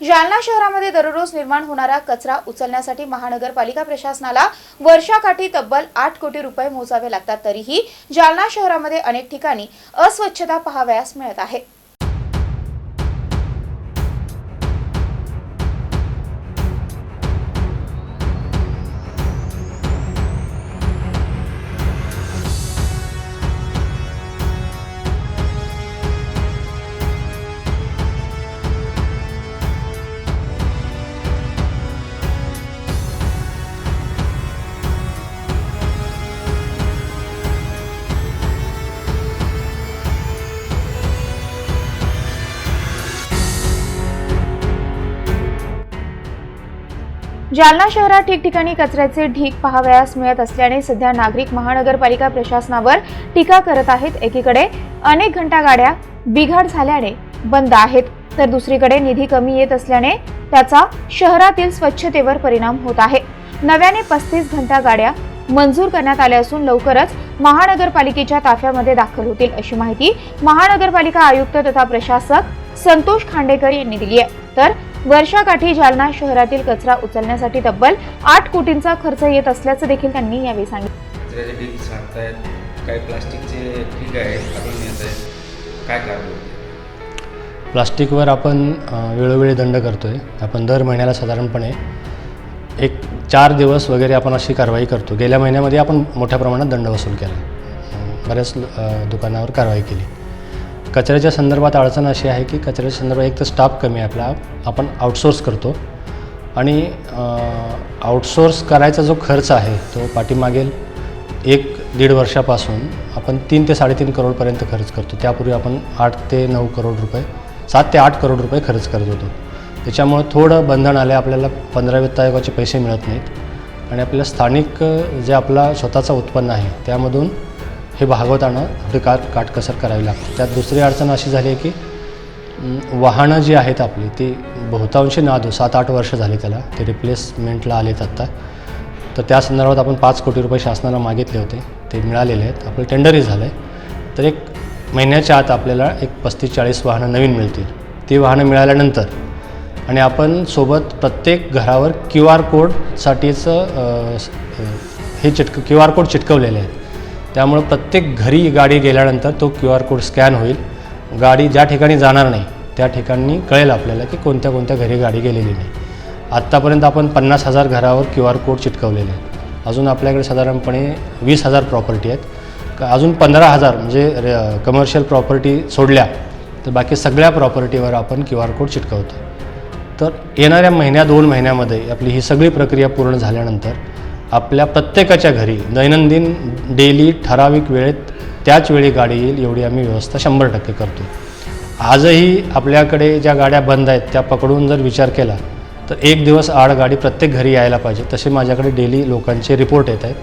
जालना शहरामध्ये दररोज निर्माण होणारा कचरा उचलण्यासाठी महानगरपालिका प्रशासनाला वर्षाकाठी तब्बल आठ कोटी रुपये मोजावे लागतात. तरीही जालना शहरामध्ये अनेक ठिकाणी अस्वच्छता पाहावयास मिळत आहे. जालना शहरात ठिकठिकाणी कचऱ्याचे ढीक पाहावयास मिळत असल्याने सध्या नागरिक महानगरपालिका प्रशासनावर टीका करत आहेत. एकीकडे अनेक घंटा गाड्या बिघाड झाल्याने बंद आहेत तर दुसरीकडे निधी कमी येत असल्याने त्याचा शहरातील स्वच्छतेवर परिणाम होत आहे. नव्याने पस्तीस घंटा गाड्या मंजूर करण्यात आल्या असून लवकरच महानगरपालिकेच्या ताफ्यामध्ये दाखल होतील अशी माहिती महानगरपालिका आयुक्त तथा प्रशासक संतोष खांडेकर यांनी दिली आहे. तर वर्षाकाठी जालना शहरातील कचरा उचलण्यासाठी तब्बल आठ कोटींचा खर्च येत असल्याचं देखील त्यांनी यावेळी सांगितलं. सांगतायत प्लास्टिकचे ठीक काय कारण प्लास्टिकवर आपण वेळोवेळी दंड करतो आहे आपण दर महिन्याला साधारणपणे एक चार दिवस वगैरे आपण अशी कारवाई करतो. गेल्या महिन्यामध्ये आपण मोठ्या प्रमाणात दंड वसूल केला. बऱ्याच दुकानावर कारवाई केली. कचऱ्याच्या संदर्भात अडचण अशी आहे की कचऱ्याच्या संदर्भात एक तर स्टाफ कमी आहे आपला. आपण आउटसोर्स करतो. आणि आउटसोर्स करायचा जो खर्च आहे तो पाठीमागील एक दीड वर्षापासून आपण तीन ते साडेतीन करोडपर्यंत खर्च करतो. त्यापूर्वी आपण आठ ते नऊ करोड रुपये सात ते आठ करोड रुपये खर्च करत होतो. त्याच्यामुळं थोडं बंधन आलं आपल्याला पंधरा वित्त आयोगाचे पैसे मिळत नाहीत. आणि आपल्याला स्थानिक जे आपला स्वतःचं उत्पन्न आहे त्यामधून हे भागवताना आपली काट काटकसर करावी लागते. त्यात दुसरी अडचण अशी झाली आहे की वाहनं जी आहेत आपली ती बहुतांशी नादू सात आठ वर्ष झाली त्याला. ते रिप्लेसमेंटला आलेत आत्ता तर त्या संदर्भात आपण पाच कोटी रुपये शासनाला मागितले होते. ते मिळालेले आहेत. आपलं टेंडरही झालं आहे तर एक महिन्याच्या आत आपल्याला एक पस्तीस चाळीस वाहनं नवीन मिळतील. ती वाहनं मिळाल्यानंतर आणि आपण सोबत प्रत्येक घरावर क्यू आर कोडसाठीचं हे चिटक क्यू आर कोड चिटकवलेले आहेत. त्यामुळं प्रत्येक घरी गाडी गेल्यानंतर तो क्यू आर कोड स्कॅन होईल. गाडी ज्या ठिकाणी जाणार नाही त्या ठिकाणी कळेल आपल्याला की कोणत्या कोणत्या घरी गाडी गेलेली नाही. आत्तापर्यंत आपण पन्नास हजार घरावर क्यू आर कोड चिटकवलेले आहेत. अजून आपल्याकडे साधारणपणे वीस हजार प्रॉपर्टी आहेत. का- अजून पंधरा हजार म्हणजे कमर्शियल प्रॉपर्टी सोडल्या तर बाकी सगळ्या प्रॉपर्टीवर आपण क्यू आर कोड चिटकवतो. तर येणाऱ्या महिन्या दोन महिन्यामध्ये आपली ही सगळी प्रक्रिया पूर्ण झाल्यानंतर आपल्या प्रत्येकाच्या घरी दैनंदिन डेली ठराविक वेळेत त्याच वेळी गाडी येईल एवढी आम्ही व्यवस्था शंभर टक्के करतो. आजही आपल्याकडे ज्या गाड्या बंद आहेत त्या पकडून जर विचार केला तर एक दिवस आड गाडी प्रत्येक घरी यायला पाहिजे. तसे माझ्याकडे डेली लोकांचे रिपोर्ट येत आहेत.